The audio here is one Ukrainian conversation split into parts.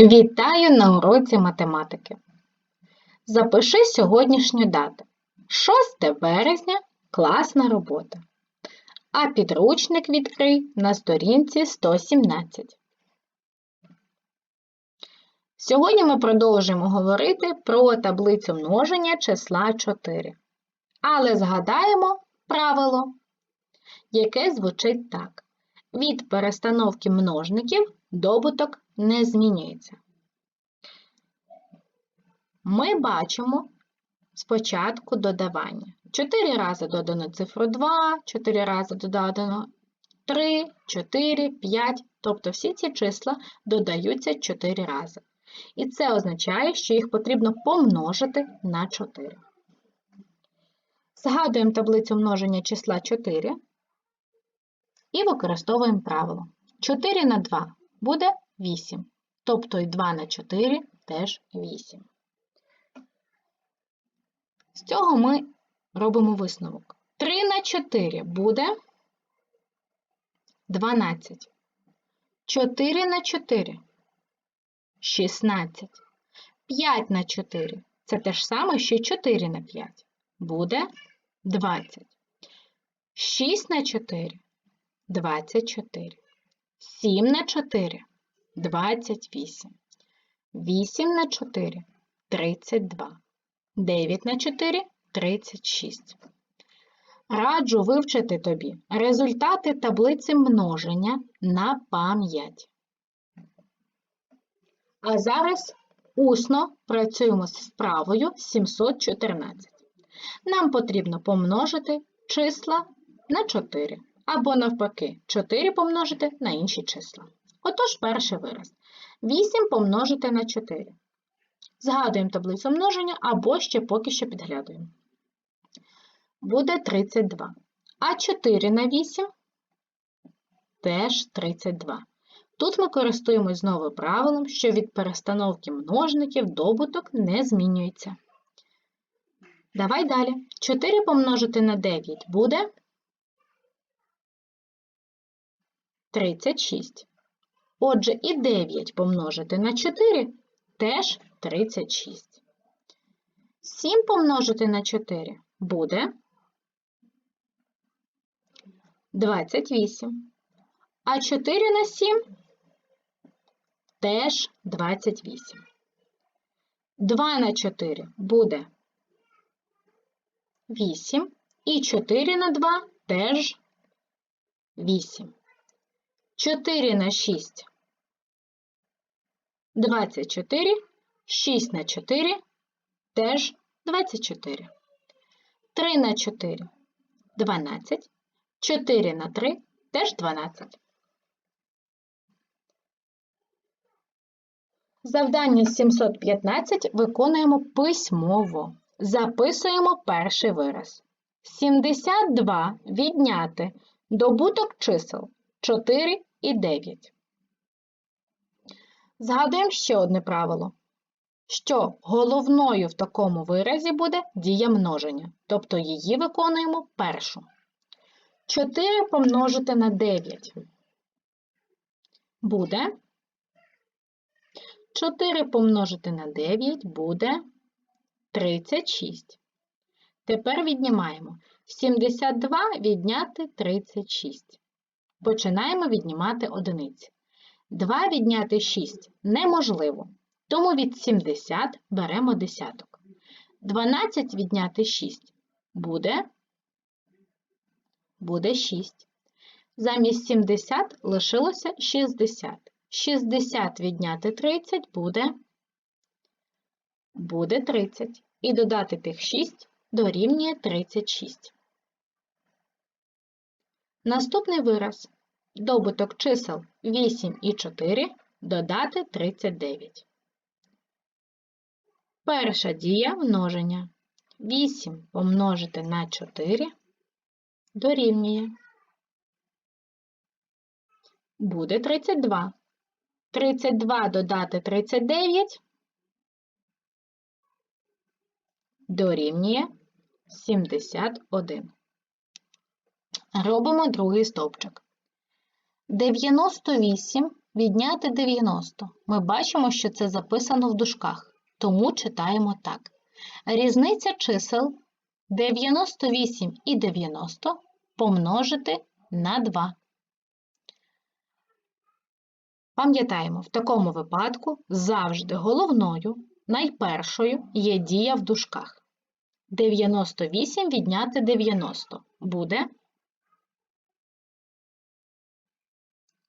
Вітаю на уроці математики. Запиши сьогоднішню дату. 6 березня класна робота. А підручник відкрий на сторінці 117. Сьогодні ми продовжуємо говорити про таблицю множення числа 4. Але згадаємо правило, яке звучить так. Від перестановки множників добуток не змінюється. Ми бачимо спочатку додавання. 4 рази додано цифру 2, 4 рази додано 3, 4, 5, тобто всі ці числа додаються 4 рази. І це означає, що їх потрібно помножити на 4. Згадуємо таблицю множення числа 4 і використовуємо правило. 4 на 2 буде 8. Тобто і 2 на 4 теж 8. З цього ми робимо висновок. 3 на 4 буде 12. 4 на 4 16. 5 на 4 це те ж саме, що й 4 на 5 буде 20. 6 на 4 24. 7 на 4 28. 8 на 4 32. 9 на 4 36. Раджу вивчити тобі результати таблиці множення на пам'ять. А зараз усно працюємо з вправою 714. Нам потрібно помножити числа на 4 або навпаки 4 помножити на інші числа. Отож, перший вираз. 8 помножити на 4. Згадуємо таблицю множення або ще поки що підглядуємо. Буде 32. А 4 на 8 теж 32. Тут ми користуємось знову правилом, що від перестановки множників добуток не змінюється. Давай далі. 4 помножити на 9 буде 36. Отже, і 9 помножити на 4 теж 36. 7 помножити на 4 буде 28. А 4 на 7 теж 28. 2 на 4 буде 8. І 4 на 2 теж 8. 4 на 6 24, 6 на 4 теж 24. 3 на 4 12, 4 на 3 теж 12. Завдання 715 виконуємо письмово. Записуємо перший вираз. 72 відняти добуток чисел 4 і 9. Згадуємо ще одне правило, що головною в такому виразі буде дія множення, тобто її виконуємо першу. 4 помножити на 9 буде 4 помножити на 9 буде 36. Тепер віднімаємо 72 відняти 36. Починаємо віднімати одиниці. 2 відняти 6 неможливо, тому від 70 беремо десяток. 12 відняти 6 буде буде 6. Замість 70 лишилося 60. 60 відняти 30 буде буде 30. І додати тих 6 дорівнює 36. Наступний вираз. Добуток чисел 8 і 4 додати 39. Перша дія множення. 8 помножити на 4 дорівнює. Буде 32. 32 додати 39 дорівнює 71. Робимо другий стовпчик. 98 відняти 90. Ми бачимо, що це записано в дужках, тому читаємо так. Різниця чисел 98 і 90 помножити на 2. Пам'ятаємо, в такому випадку завжди головною, найпершою є дія в дужках. 98 відняти 90 буде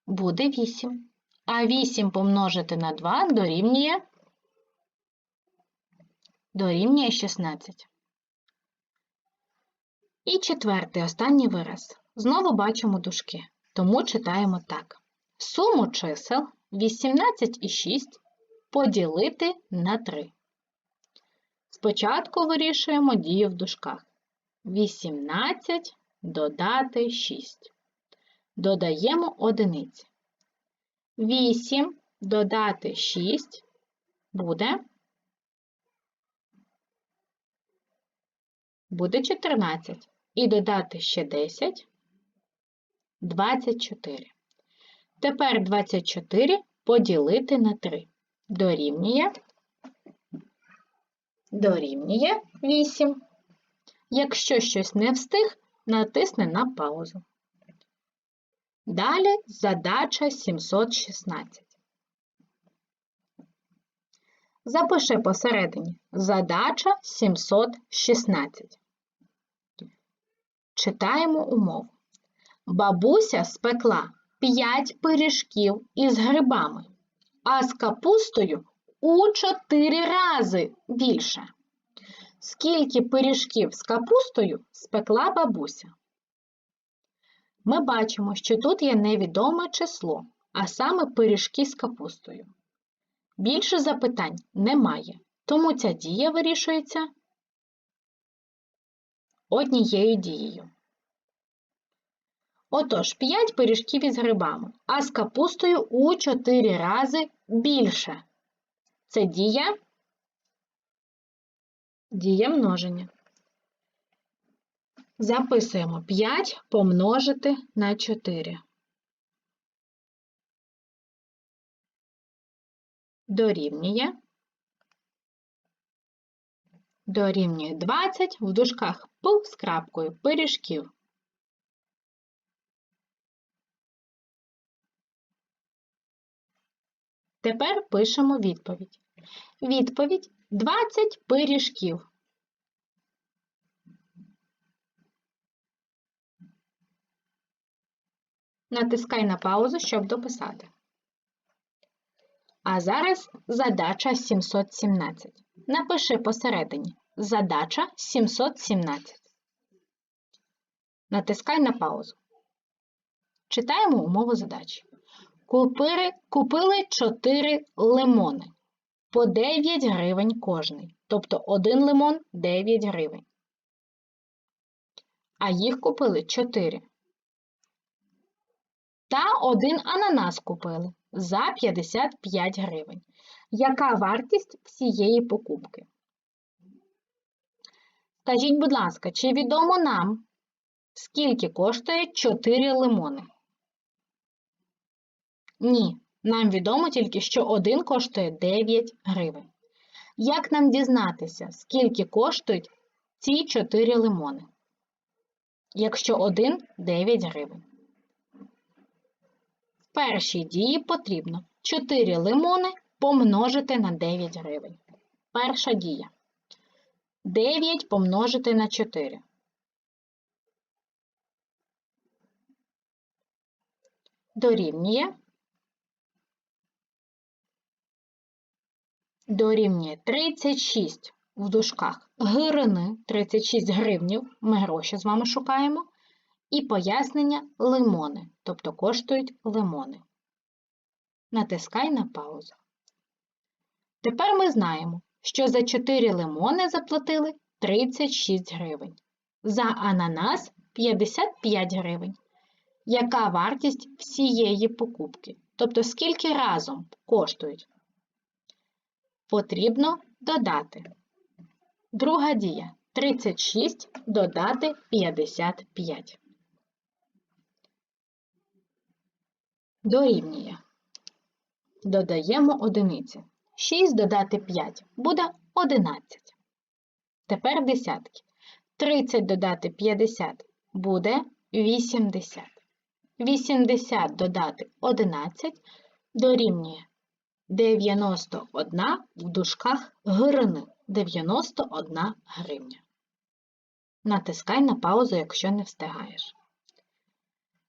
буде 8. А 8 помножити на 2 дорівнює дорівнює 16. І четвертий останній вираз. Знову бачимо дужки, тому читаємо так. Суму чисел 18 і 6 поділити на 3. Спочатку вирішуємо дію в дужках. 18 додати 6. Додаємо одиниці. 8 додати 6 буде буде 14. І додати ще 10 24. Тепер 24 поділити на 3. Дорівнює дорівнює 8. Якщо щось не встиг, натисни на паузу. Далі задача 716. Запиши посередині задача 716. Читаємо умову. Бабуся спекла 5 пиріжків із грибами, а з капустою у 4 рази більше. Скільки пиріжків з капустою спекла бабуся? Ми бачимо, що тут є невідоме число, а саме пиріжки з капустою. Більше запитань немає, тому ця дія вирішується однією дією. Отож, 5 пиріжків із грибами, а з капустою у 4 рази більше. Це дія дія множення. Записуємо 5 помножити на 4. Дорівнює. Дорівнює 20 в дужках П з крапкою пиріжків. Тепер пишемо відповідь. Відповідь 20 пиріжків. Натискай на паузу, щоб дописати. А зараз задача 717. Напиши посередині. Задача 717. Натискай на паузу. Читаємо умову задачі. Купили, купили 4 лимони по 9 гривень кожний. Тобто один лимон 9 гривень. А їх купили 4. Та один ананас купили за 55 гривень. Яка вартість всієї покупки? Скажіть, будь ласка, чи відомо нам, скільки коштує 4 лимони? Ні, нам відомо тільки, що один коштує 9 гривень. Як нам дізнатися, скільки коштують ці 4 лимони? Якщо один 9 гривень. Першій дії потрібно 4 лимони помножити на 9 гривень. Перша дія. 9 помножити на 4. Дорівнює дорівнює 36 в дужках гривни, 36 гривнів, ми гроші з вами шукаємо, і пояснення лимони, тобто коштують лимони. Натискай на паузу. Тепер ми знаємо, що за 4 лимони заплатили 36 гривень, за ананас 55 гривень. Яка вартість всієї покупки? Тобто, скільки разом коштують? Потрібно додати. Друга дія 36 додати 55. Дорівнює. додаємо одиниці. 6 додати 5 буде 11. Тепер десятки. 30 додати 50 буде 80. 80 додати 11 дорівнює 91 в дужках гривни. 91 гривня. Натискай на паузу, якщо не встигаєш.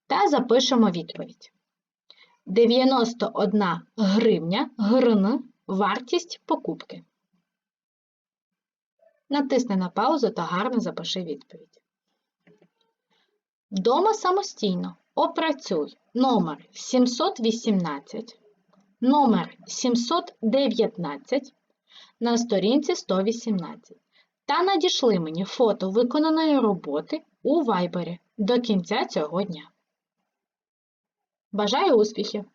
Та запишемо відповідь. 91 гривня грн вартість покупки. Натисни на паузу та гарно запиши відповідь. Дома самостійно опрацюй номер 718, номер 719 на сторінці 118 та надішли мені фото виконаної роботи у Вайбері до кінця цього дня. Бажаю успіхів!